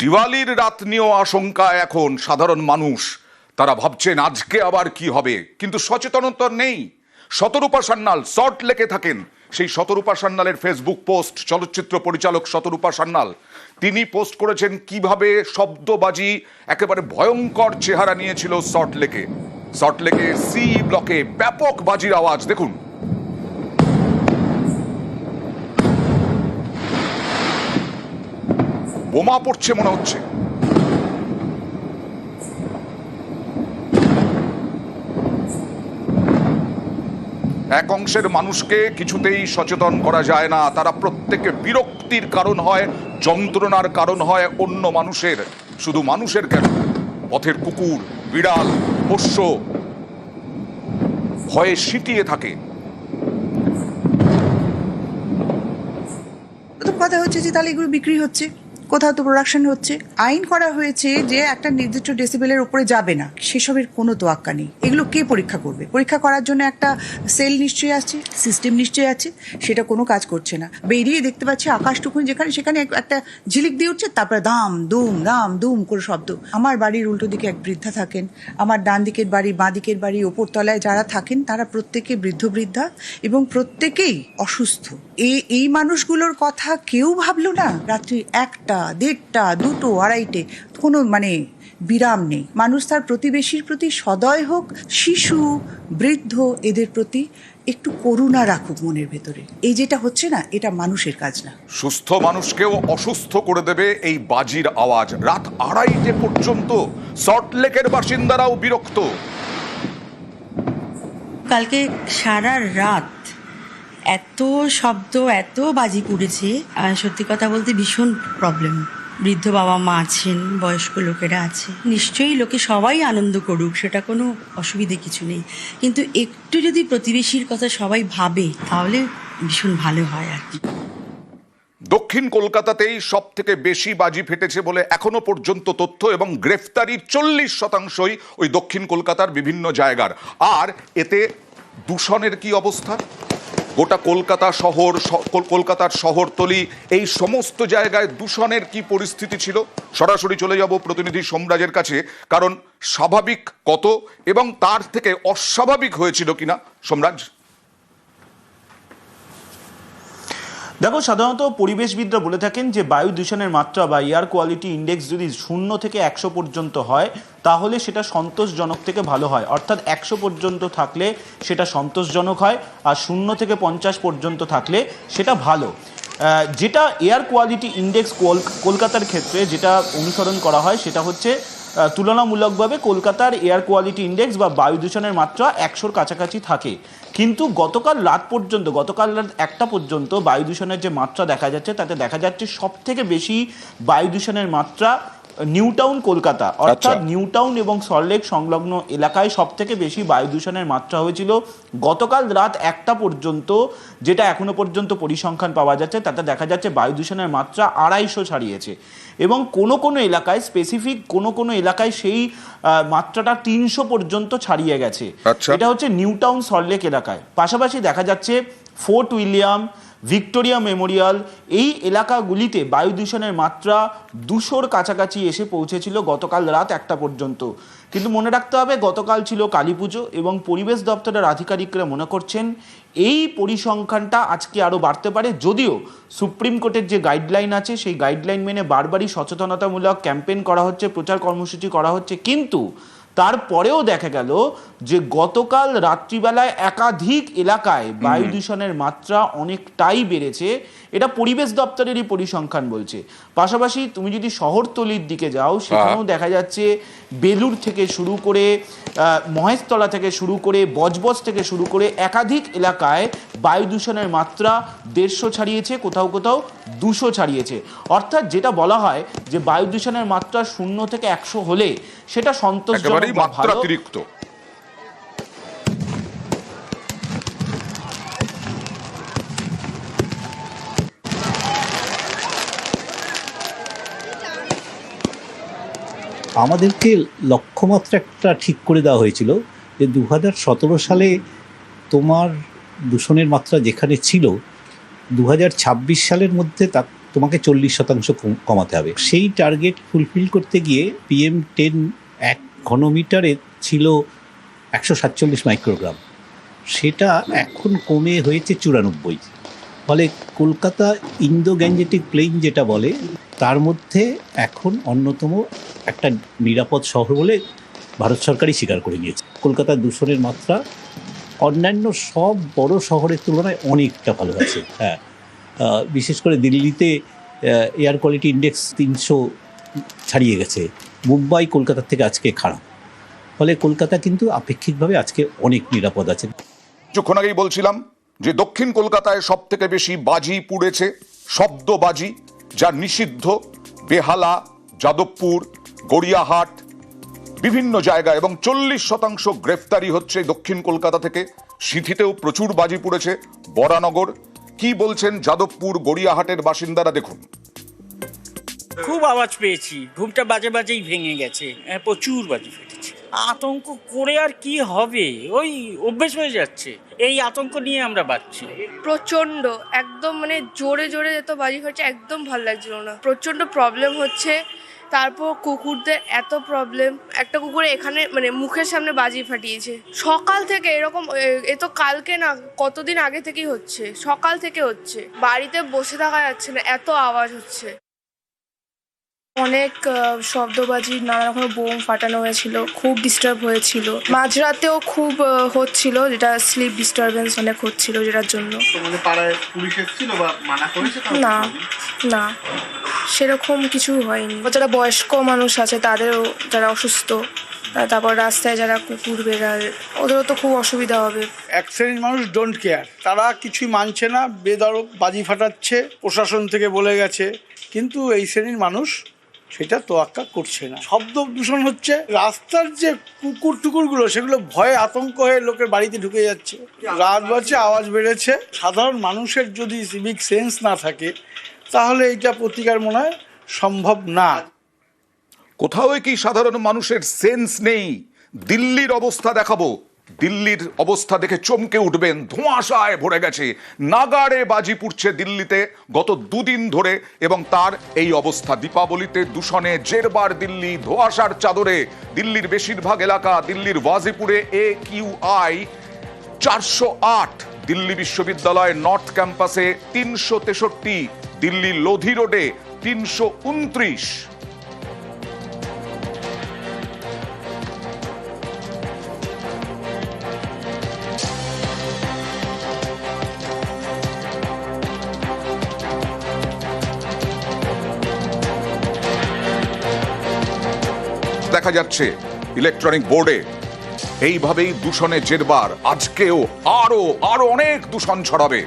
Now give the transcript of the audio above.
দিওয়ালির রাত নিয়েও আশঙ্কা এখন সাধারণ মানুষ। তারা ভাবছেন, আজকে আবার কি হবে? কিন্তু সচেতনতা নেই। শতরূপা সান্যাল সল্ট লেকে থাকেন, সেই শতরূপা সান্যালের ফেসবুক পোস্ট, চলচ্চিত্র পরিচালক শতরূপা সান্যাল। তিনি পোস্ট করেছেন, কীভাবে শব্দবাজি একেবারে ভয়ঙ্কর চেহারা নিয়েছিল সল্ট লেকে সল্ট লেকে সি ব্লকে ব্যাপক বাজির আওয়াজ। দেখুন বোমা পড়ছে মনে হচ্ছে। এক অংশের মানুষকে কিছুতেই সচেতন করা যায় না, তারা প্রত্যেকে বিরক্তির কারণ হয়, যন্ত্রণার কারণ হয়, অন্য মানুষের, শুধু মানুষের কেন? পথের কুকুর, বিড়াল, পোষ্য ভয়ে সিটিয়ে থাকে। কথা হচ্ছে যে তাহলে এগুলো বিক্রি হচ্ছে। কোথাও তো প্রোডাকশন হচ্ছে। আইন করা হয়েছে যে একটা নির্দিষ্ট ডেসিবেলের উপরে যাবে না। সেসবের কোনো তোয়াক্কা নেই। এগুলো কে পরীক্ষা করবে? পরীক্ষা করার জন্য একটা সেল নিশ্চয়ই আছে সিস্টেম নিশ্চয়ই আছে, সেটা কোনো কাজ করছে না। বেরিয়ে দেখতে পাচ্ছি আকাশটুকুন যেখানে, সেখানে একটা ঝিলিক দিয়ে উঠছে, তারপরে দাম, দুম দাম, দুম করে শব্দ। আমার বাড়ির উল্টো দিকে এক বৃদ্ধা থাকেন। আমার ডান দিকের বাড়ি, বাঁ দিকের বাড়ি, ওপরতলায় যারা থাকেন, তারা প্রত্যেকে বৃদ্ধ বৃদ্ধা এবং প্রত্যেকেই অসুস্থ। এই এই মানুষগুলোর কথা কেউ ভাবলো না? রাত্রি একটা দেড়টা দুটো আড়াইটে কোনো মানে বিরাম নেই। মানুষ তার প্রতিবেশীর প্রতি সদয় হোক শিশু বৃদ্ধ এদের প্রতি একটু করুণা রাখুক মনের ভেতরে। এই যেটা হচ্ছে না এটা মানুষের কাজ না। সুস্থ মানুষকেও অসুস্থ করে দেবে এই বাজির আওয়াজ। রাত আড়াইটে পর্যন্ত সল্টলেকের বাসিন্দারাও বিরক্ত। কালকে সারা রাত এত শব্দ, এত বাজি পড়েছে। আর সত্যি কথা বলতে ভীষণ প্রবলেম বৃদ্ধ বাবা মা আছেন, বয়স্ক লোকেরা আছে। নিশ্চয়ই লোকে সবাই আনন্দ করুক, সেটা কোনো অসুবিধে কিছু নেই। কিন্তু একটু যদি প্রতিবেশীর কথা সবাই ভাবে, তাহলে ভীষণ ভালো হয় আর কি। দক্ষিণ কলকাতাতেই সব থেকে বেশি বাজি ফেটেছে বলে এখনও পর্যন্ত তথ্য এবং গ্রেফতারির চল্লিশ শতাংশই ওই দক্ষিণ কলকাতার বিভিন্ন জায়গার। আর এতে দূষণের কি অবস্থা? গোটা কলকাতা শহর কলকাতার শহরতলি, এই সমস্ত জায়গায় দূষণের কি পরিস্থিতি ছিল? সরাসরি চলে যাব প্রতিনিধি সোমরাজের কাছে, কারণ স্বাভাবিক কত এবং তার থেকে অস্বাভাবিক হয়েছিল কিনা? সোমরাজ? দেখো, সাধারণত পরিবেশবিদরা বলে থাকেন যে বায়ু দূষণের মাত্রা বা এয়ার কোয়ালিটি ইন্ডেক্স যদি শূন্য থেকে একশো পর্যন্ত হয়, তাহলে সেটা সন্তোষজনক থেকে ভালো হয়। অর্থাৎ একশো পর্যন্ত থাকলে সেটা সন্তোষজনক হয়, আর শূন্য থেকে পঞ্চাশ পর্যন্ত থাকলে সেটা ভালো। যেটা এয়ার কোয়ালিটি ইন্ডেক্স কলকাতার ক্ষেত্রে যেটা অনুসরণ করা হয়, সেটা হচ্ছে তুলনামূলকভাবে কলকাতার এয়ার কোয়ালিটি ইন্ডেক্স বা বায়ু দূষণের মাত্রা একশোর কাছাকাছি থাকে। কিন্তু গতকাল রাত পর্যন্ত, গতকাল রাত একটা পর্যন্ত বায়ু দূষণের যে মাত্রা দেখা যাচ্ছে, তাতে দেখা যাচ্ছে সব থেকে বেশি বায়ু দূষণের মাত্রা নিউ টাউন কলকাতা। অর্থাৎ আচ্ছা। নিউ টাউন এবং সল্টলেক সংলগ্ন এলাকায় সব থেকে বেশি বায়ু দূষণের মাত্রা হয়েছিল গতকাল রাত একটা পর্যন্ত যেটা এখনও পর্যন্ত পরিসংখ্যান পাওয়া যাচ্ছে। তাতে দেখা যাচ্ছে বায়ু দূষণের মাত্রা আড়াইশো ছাড়িয়েছে। এবং কোনো কোনো এলাকায় স্পেসিফিক কোনো কোনো এলাকায় সেই মাত্রাটা তিনশো পর্যন্ত ছাড়িয়ে গেছে। আচ্ছা। এটা হচ্ছে নিউ টাউন সল্টলেক এলাকায়। পাশাপাশি দেখা যাচ্ছে ফোর্ট উইলিয়াম ভিক্টোরিয়া মেমোরিয়াল, এই এলাকাগুলিতে বায়ু দূষণের মাত্রা দুশোর কাছাকাছি এসে পৌঁছেছিল গতকাল রাত একটা পর্যন্ত। কিন্তু মনে রাখতে হবে, গতকাল ছিল কালী পুজো এবং পরিবেশ দপ্তরের আধিকারিকরা মনে করছেন, এই পরিসংখ্যানটা আজকে আরও বাড়তে পারে। যদিও সুপ্রিম কোর্টের যে গাইডলাইন আছে, সেই গাইডলাইন মেনে বারবারই সচেতনতামূলক ক্যাম্পেইন করা হচ্ছে, প্রচার কর্মসূচি করা হচ্ছে। কিন্তু তারপরেও দেখা গেল যে গতকাল রাত্রিবেলায় একাধিক এলাকায় বায়ু দূষণের মাত্রা অনেকটাই বেড়েছে। এটা পরিবেশ দপ্তরেরই পরিসংখ্যান বলছে। পাশাপাশি তুমি যদি শহরতলির দিকে যাও সেখানেও দেখা যাচ্ছে বেলুর থেকে শুরু করে মহেশতলা থেকে শুরু করে বজবজ থেকে শুরু করে একাধিক এলাকায় বায়ু দূষণের মাত্রা দেড়শো ছাড়িয়েছে কোথাও কোথাও দুশো ছাড়িয়েছে। অর্থাৎ যেটা বলা হয় যে বায়ু দূষণের মাত্রা শূন্য থেকে একশো হলে সেটা সন্তোষজনক ভালো। আমাদেরকে লক্ষ্যমাত্রা একটা ঠিক করে দেওয়া হয়েছিল যে দু হাজার সতেরো সালে তোমার দূষণের মাত্রা যেখানে ছিল দু হাজার ছাব্বিশ সালের মধ্যে তা তোমাকে চল্লিশ শতাংশ কম- কমাতে হবে। সেই টার্গেট ফুলফিল করতে গিয়ে পিএম টেন এক ঘনমিটারে ছিল একশো সাতচল্লিশ মাইক্রোগ্রাম সেটা এখন কমে হয়েছে চুরানব্বই। ফলে কলকাতা ইন্দো গ্যাঞ্জেটিক প্লেন যেটা বলে, তার মধ্যে এখন অন্যতম একটা নিরাপদ শহর বলে ভারত সরকারই স্বীকার করে নিয়েছে। কলকাতার দূষণের মাত্রা অন্যান্য সব বড় শহরের তুলনায় অনেকটা ভালো আছে। হ্যাঁ বিশেষ করে দিল্লিতে এয়ার কোয়ালিটি ইন্ডেক্স তিনশো ছাড়িয়ে গেছে। মুম্বাই কলকাতার থেকে আজকে খারাপ। ফলে কলকাতা কিন্তু আপেক্ষিকভাবে আজকে অনেক নিরাপদ আছে। কিছুক্ষণ আগেই বলছিলাম যে দক্ষিণ কলকাতায় সব থেকে বেশি বাজি পুড়েছে, শব্দবাজি, যা নিষিদ্ধ, বেহালা, যাদবপুর গড়িয়াহাট বিভিন্ন জায়গা এবং চল্লিশ শতাংশ গ্রেফতারি হচ্ছে দক্ষিণ কলকাতা থেকে। সিঁথিতেও প্রচুর বাজি পুড়েছে বরানগর। কি বলছেন যাদবপুর গড়িয়াহাটের বাসিন্দারা দেখুন। খুব আওয়াজ পেয়েছি ঘুমটা বাজে বাজেই ভেঙে গেছে হ্যাঁ, প্রচুর বাজি ফেটেছে। আতঙ্ক করে আর কি হবে? ওই অভ্যেস হয়ে যাচ্ছে এই আতঙ্ক নিয়ে আমরা বাঁচছি। প্রচণ্ড একদম মানে জোরে জোরে যেত বাজি ফাটছে একদম ভালো লাগছিল না। প্রচণ্ড প্রবলেম হচ্ছে তারপর কুকুরদের এত প্রবলেম একটা কুকুরে এখানে মানে মুখের সামনে বাজি ফাটিয়েছে। সকাল থেকে এরকম এ- তো কালকে না কতদিন আগে থেকেই হচ্ছে সকাল থেকে হচ্ছে। বাড়িতে বসে থাকা যাচ্ছে না এত আওয়াজ হচ্ছে। অনেক শব্দবাজি নানা রকমের বোম ফাটানো হয়েছিল খুব ডিস্টার্ব হয়েছিল। মাঝরাতেও খুব হচ্ছিল যেটা স্লিপ ডিস্টারবেন্স অনেক হচ্ছিল যেটার জন্য? না না। সেরকম কিছু হয়নি। যারা বয়স্ক মানুষ আছে, তাদেরও যারা অসুস্থ তারপর রাস্তায় যারা কুকুর বেড়াল, ওদেরও তো খুব অসুবিধা হবে। এক শ্রেণির মানুষ ডোন্ট কেয়ার তারা কিছুই মানছে না বেদরব বাজি ফাটাচ্ছে, প্রশাসন থেকে বলে গেছে। কিন্তু এই শ্রেণির মানুষ সেটা তোয়াক্কা করছে না। শব্দ দূষণ হচ্ছে, রাস্তার যে কুকুর টুকুরগুলো, সেগুলো ভয়ে আতঙ্ক হয়ে লোকের বাড়িতে ঢুকে যাচ্ছে। রাত বাজছে, আওয়াজ বেড়েছে। সাধারণ মানুষের যদি সিভিক সেন্স না থাকে, তাহলে এটা প্রতিকার মনে হয় সম্ভব না। কোথাও কি সাধারণ মানুষের সেন্স নেই? দিল্লির অবস্থা দেখাবো। দিল্লির অবস্থা দেখে চমকে উঠবেন ধোঁয়াশায় ভরে গেছে। নাগাড়ে বাজি পুড়ছে দিল্লিতে গত দুদিন ধরে এবং তার এই অবস্থা। দীপাবলিতে দূষণে জেরবার দিল্লি, ধোঁয়াশার চাদরে। দিল্লির বেশিরভাগ এলাকা, দিল্লির ওয়াজিপুরে এ কিউ আই চারশো আট, দিল্লি বিশ্ববিদ্যালয় নর্থ ক্যাম্পাসে তিনশো তেষট্টি, দিল্লি লোধি রোডে তিনশো উনত্রিশ। দেখা যাচ্ছে ইলেকট্রনিক বোর্ডে। এইভাবেই দূষণে জেরবার আজকেও আরও আরও অনেক দূষণ ছড়াবে।